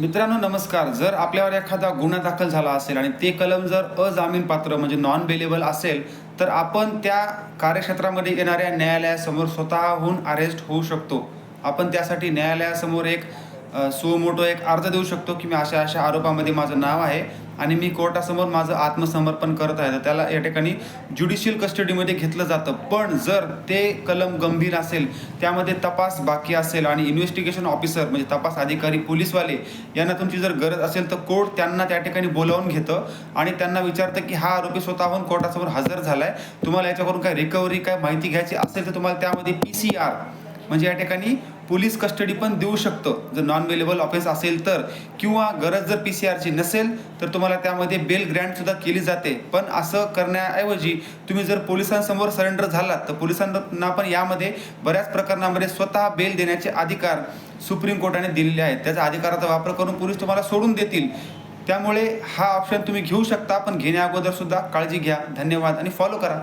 मित्रांनो नमस्कार. जर आपल्यावर एखादा गुन्हा दाखल झाला असेल आणि ते कलम जर अजामीन पात्र म्हणजे नॉन बेलेबल असेल तर आपण त्या कार्यक्षेत्रामध्ये येणाऱ्या न्यायालयासमोर स्वतःहून अरेस्ट होऊ शकतो. आपण त्यासाठी न्यायालयासमोर एक सो सुमोटो एक अर्ज देऊ शकतो की मी अशा अशा आरोपामध्ये माझं नाव आहे आणि मी कोर्टासमोर माझं आत्मसमर्पण करत आहे. तर त्याला या ठिकाणी ज्युडिशियल कस्टडीमध्ये घेतलं जातं. पण जर ते कलम गंभीर असेल त्यामध्ये तपास बाकी असेल आणि इन्व्हेस्टिगेशन ऑफिसर म्हणजे तपास अधिकारी पोलीसवाले यांना तुमची जर गरज असेल तर कोर्ट त्यांना त्या ठिकाणी बोलावून घेतं आणि त्यांना विचारतं की हा आरोपी स्वतःहून कोर्टासमोर हजर झाला आहे तुम्हाला याच्याकडून काय रिकव्हरी काय माहिती घ्यायची असेल तर तुम्हाला त्यामध्ये पी सी आर म्हणजे या ठिकाणी पोलीस कस्टडी पण देऊ शकतं. जर नॉन वेलेबल ऑफेन्स असेल तर. किंवा गरज जर पी सी आरची नसेल तर तुम्हाला त्यामध्ये बेल ग्रँटसुद्धा केली जाते. पण असं करण्याऐवजी तुम्ही जर पोलिसांसमोर सरेंडर झालात तर पोलिसांना पण यामध्ये बऱ्याच प्रकरणामध्ये स्वतः बेल देण्याचे अधिकार सुप्रीम कोर्टाने दिलेले आहेत. त्याचा अधिकाराचा वापर करून पोलीस तुम्हाला सोडून देतील. त्यामुळे हा ऑप्शन तुम्ही घेऊ शकता पण घेण्या अगोदर सुद्धा काळजी घ्या. धन्यवाद आणि फॉलो करा.